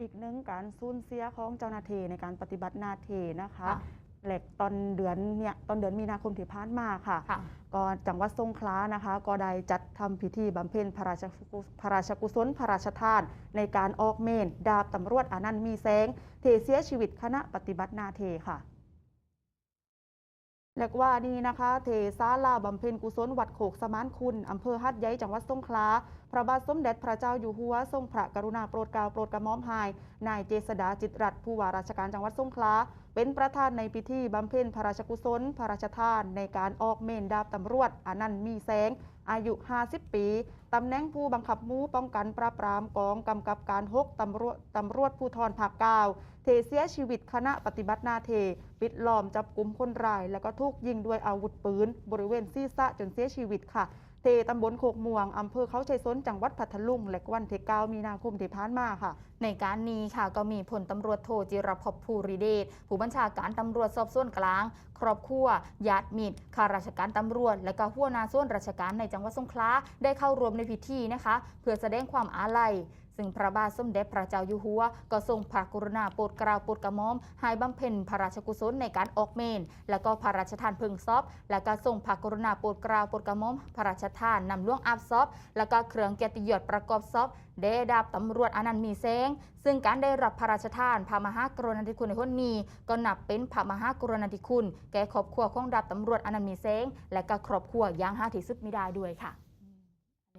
อีกหนึ่งการสูญเสียของเจ้าหน้าที่ในการปฏิบัติหน้าที่นะคะค่ะเหล็กตอนเดือนเนี่ยตอนเดือนมีนาคมที่ผ่านมาค่ะค่ะก็จังหวัดสงขลานะคะ ก็ได้จัดทำพิธีบำเพ็ญพระราชกุพระราชกุศลพระราชทาน ในการออกเมน ดาบตำรวจอานันต์มีแสงเทเสียชีวิตคณะปฏิบัติหนาเทค่ะ เรียกว่านี่นะคะ เทศาลาบำเพ็ญกุศลวัดโขกสมานคุณอำเภอฮัดใหญ่จังหวัดสงขลาพระบาทสมเด็จพระเจ้าอยู่หัวทรงพระกรุณาโปรดเกล้าโปรดกระหม่อมให้นายเจษดาจิตรัตน์ผู้ว่าราชการจังหวัดสงขลาเป็นประธานในพิธีบำเพ็ญพระราชกุศล พระราชทาน ในการออกเมนดาบตำรวจอนันต์มีแสงอายุ 50 ปีตำแหน่งผู้บังคับหมู่ป้องกันปราบปรามกองกำกับการ 6ตำรวจตำรวจภูธรภาคเก้าเทเสียชีวิตคณะปฏิบัติหน้าเท ปิดล้อมจับกลุ่มคนร้าย แล้วก็ถูกยิงด้วยอาวุธปืน บริเวณศีรษะจนเสียชีวิตค่ะ ทตำบลโคกม่วงอำเภอเขาชัยสนจังหวัดพัทลุงและวันที่9มีนาคมที่ผ่านมาค่ะ ในการนี้ค่ะก็มีพลตำรวจโทจิรพภูริเดชผู้บัญชาการตำรวจสอบสวนกลาง ครอบครัวญาติมิตรข้าราชการตำรวจ และก็หัวหน้าส่วนราชการในจังหวัดสงขลาได้เข้าร่วมในพิธีนะคะ เพื่อแสดงความอาลัย ซึ่งพระบาทสมเด็จพระเจ้าอยู่หัว ก็ทรงพระกรุณาโปรดเกล้าโปรดกระหม่อมให้บำเพ็ญพระราชกุศลในการออกเมน และก็พระราชทานเพลิงซอบ และก็ทรงพระกรุณาโปรดเกล้าโปรดกระหม่อมพระราชทานนำล่วงอาบซอบ และก็เครื่องเกียรติยศประกอบซอบเดดาบตำรวจอนันต์มีแสงซึ่งการได้รับพระราชทานพระมหากรุณาธิคุณในคนนี้ ก็นับเป็นพระมหากรุณาธิคุณ แก่ครอบครัวของดาบตำรวจอนันต์มีแสงและก็ครอบครัวอย่างหาที่สุดไม่ได้ด้วยค่ะ